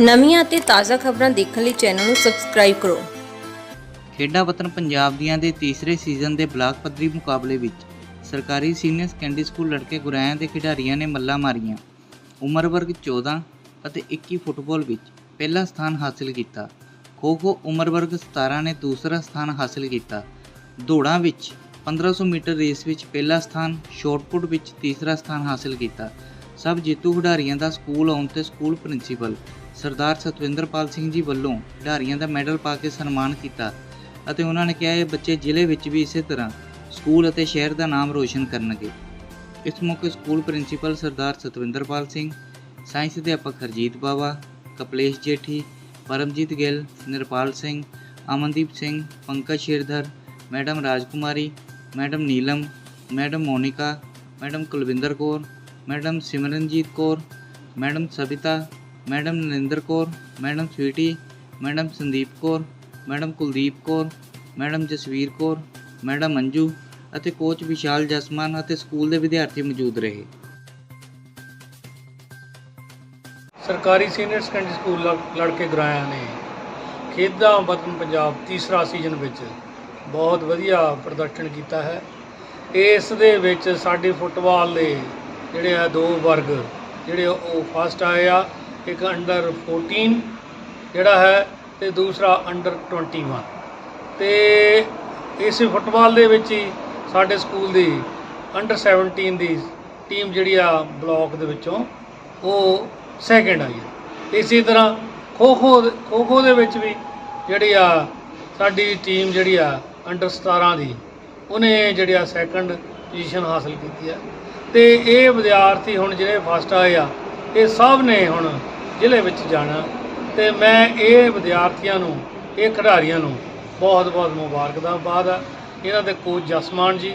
ਨਵੀਆਂ ਅਤੇ ਤਾਜ਼ਾ ਖਬਰਾਂ ਦੇਖਣ ਲਈ ਚੈਨਲ ਨੂੰ ਸਬਸਕ੍ਰਾਈਬ ਕਰੋ। ਖੇਡਾਂ ਵਤਨ ਪੰਜਾਬ ਦੀਆਂ ਦੇ ਤੀਸਰੇ ਸੀਜ਼ਨ ਦੇ ਬਲਾਕ ਪੱਧਰੀ ਮੁਕਾਬਲੇ ਵਿੱਚ ਸਰਕਾਰੀ ਸੀਨੀਅਰ ਸੈਕੰਡਰੀ ਸਕੂਲ ਲੜਕੇ ਗੁਰਾਇਆਂ ਦੇ ਖਿਡਾਰੀਆਂ ਨੇ ਮੱਲਾਂ ਮਾਰੀਆਂ। ਉਮਰ ਵਰਗ 14 ਅਤੇ 21 ਫੁੱਟਬਾਲ ਵਿੱਚ ਪਹਿਲਾ ਸਥਾਨ ਹਾਸਲ ਕੀਤਾ। ਖੋ ਖੋ ਉਮਰ ਵਰਗ 17 ਨੇ ਦੂਸਰਾ ਸਥਾਨ ਹਾਸਲ ਕੀਤਾ। ਦੌੜਾਂ ਵਿੱਚ 1500 ਮੀਟਰ ਰੇਸ ਵਿੱਚ ਪਹਿਲਾ ਸਥਾਨ, ਸ਼ਾਟਪੁੱਟ ਵਿੱਚ ਤੀਸਰਾ ਸਥਾਨ ਹਾਸਲ ਕੀਤਾ। ਸਭ ਜੇਤੂ ਖਿਡਾਰੀਆਂ ਦਾ ਸਕੂਲ ਆਉਣ ਤੇ ਸਕੂਲ ਪ੍ਰਿੰਸੀਪਲ ਸਰਦਾਰ ਸਤਵਿੰਦਰਪਾਲ ਸਿੰਘ ਜੀ ਵੱਲੋਂ ਖਿਡਾਰੀਆਂ ਦਾ ਮੈਡਲ ਪਾ ਕੇ ਸਨਮਾਨ ਕੀਤਾ ਅਤੇ ਉਹਨਾਂ ਨੇ ਕਿਹਾ ਇਹ ਬੱਚੇ ਜ਼ਿਲ੍ਹੇ ਵਿੱਚ ਵੀ ਇਸੇ ਤਰ੍ਹਾਂ ਸਕੂਲ ਅਤੇ ਸ਼ਹਿਰ ਦਾ ਨਾਮ ਰੋਸ਼ਨ ਕਰਨਗੇ। ਇਸ ਮੌਕੇ school principal Sardar Satvinderpal Singh, science ਅਧਿਆਪਕ Harjeet Bawa, Kaplesh Jethi, Paramjeet Gill, Nirpal Singh, Amandeep Singh, Pankaj Sherdhar, madam Rajkumari, madam Neelam, madam Monika, madam Kulwinder Kaur madam Simranjeet Kaur, madam Sabita madam Narinder Kaur, madam Sweety, madam Sandeep Kaur, madam Kuldeep Kaur, madam Jasvir Kaur, madam Anju ਅਤੇ coach ਵਿਸ਼ਾਲ ਜਸਮਾਨ ਅਤੇ school ਦੇ ਵਿਦਿਆਰਥੀ ਮੌਜੂਦ ਰਹੇ। ਸਰਕਾਰੀ senior secondary school ਲੜਕੇ ਗਰਾਇਆ ਨੇ ਖੇਡਾਂ ਵਤਨ ਪੰਜਾਬ ਤੀਸਰਾ ਸੀਜ਼ਨ ਵਿੱਚ ਬਹੁਤ ਵਧੀਆ ਪ੍ਰਦਰਸ਼ਨ ਕੀਤਾ ਹੈ। ਇਸ ਦੇ ਵਿੱਚ ਸਾਡੇ ਫੁੱਟਬਾਲ ਦੇ ਜਿਹੜੇ ਆ ਦੋ ਵਰਗ, ਜਿਹੜੇ ਉਹ ਫਸਟ ਆਏ ਆ, ਇੱਕ ਅੰਡਰ 14 ਜਿਹੜਾ ਹੈ, ਤੇ ਦੂਸਰਾ ਅੰਡਰ 21 ਤੇ ਇਸ ਫੁੱਟਬਾਲ ਦੇ ਵਿੱਚ ਹੀ ਸਾਡੇ ਸਕੂਲ ਦੀ ਅੰਡਰ 17 ਦੀ ਟੀਮ ਜਿਹੜੀ ਆ ਬਲਾਕ ਦੇ ਵਿੱਚੋਂ ਉਹ ਸੈਕਿੰਡ ਆਈ ਹੈ। ਇਸੇ ਤਰ੍ਹਾਂ ਖੋ ਖੋ ਖੋ ਖੋ ਦੇ ਵਿੱਚ ਵੀ ਜਿਹੜੀ ਆ ਸਾਡੀ ਟੀਮ ਜਿਹੜੀ ਆ ਅੰਡਰ 17 ਦੀ, ਉਹਨੇ ਜਿਹੜੀ ਆ ਸੈਕੰਡ ਪੋਜੀਸ਼ਨ ਹਾਸਲ ਕੀਤੀ ਆ ਤੇ ਇਹ ਵਿਦਿਆਰਥੀ ਹੁਣ ਜਿਹੜੇ ਫਸਟ ਆਏ ਆ, ਇਹ ਸਭ ਨੇ ਹੁਣ ਜ਼ਿਲ੍ਹੇ ਵਿੱਚ ਜਾਣਾ। ਤੇ ਮੈਂ ਇਹ ਵਿਦਿਆਰਥੀਆਂ ਨੂੰ, ਇਹ ਖਿਡਾਰੀਆਂ ਨੂੰ ਬਹੁਤ ਬਹੁਤ ਮੁਬਾਰਕਬਾਦ ਆ। ਇਹਨਾਂ ਦੇ ਕੋਚ ਜਸਮਾਨ ਜੀ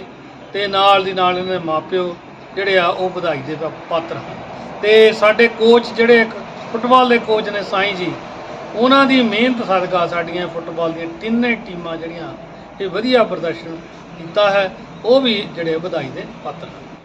ਤੇ ਨਾਲ ਦੀ ਨਾਲ ਇਹਨਾਂ ਦੇ ਮਾਪਿਓ ਜਿਹੜੇ ਆ, ਉਹ ਵਧਾਈ ਦੇ ਪਾਤਰ ਹਨ। ਤੇ ਸਾਡੇ ਕੋਚ ਜਿਹੜੇ ਇੱਕ ਫੁੱਟਬਾਲ ਦੇ ਕੋਚ ਨੇ ਸਾਈਂ ਜੀ, ਉਹਨਾਂ ਦੀ ਮਿਹਨਤ ਸਦਕਾ ਸਾਡੀਆਂ ਫੁੱਟਬਾਲ ਦੀਆਂ ਤਿੰਨੇ ਟੀਮਾਂ ਜਿਹੜੀਆਂ, ਇਹ ਵਧੀਆ ਪ੍ਰਦਰਸ਼ਨ ਕੀਤਾ ਹੈ, ਉਹ ਵੀ ਜਿਹੜੇ ਵਧਾਈ ਦੇ ਪਾਤਰ ਹਨ।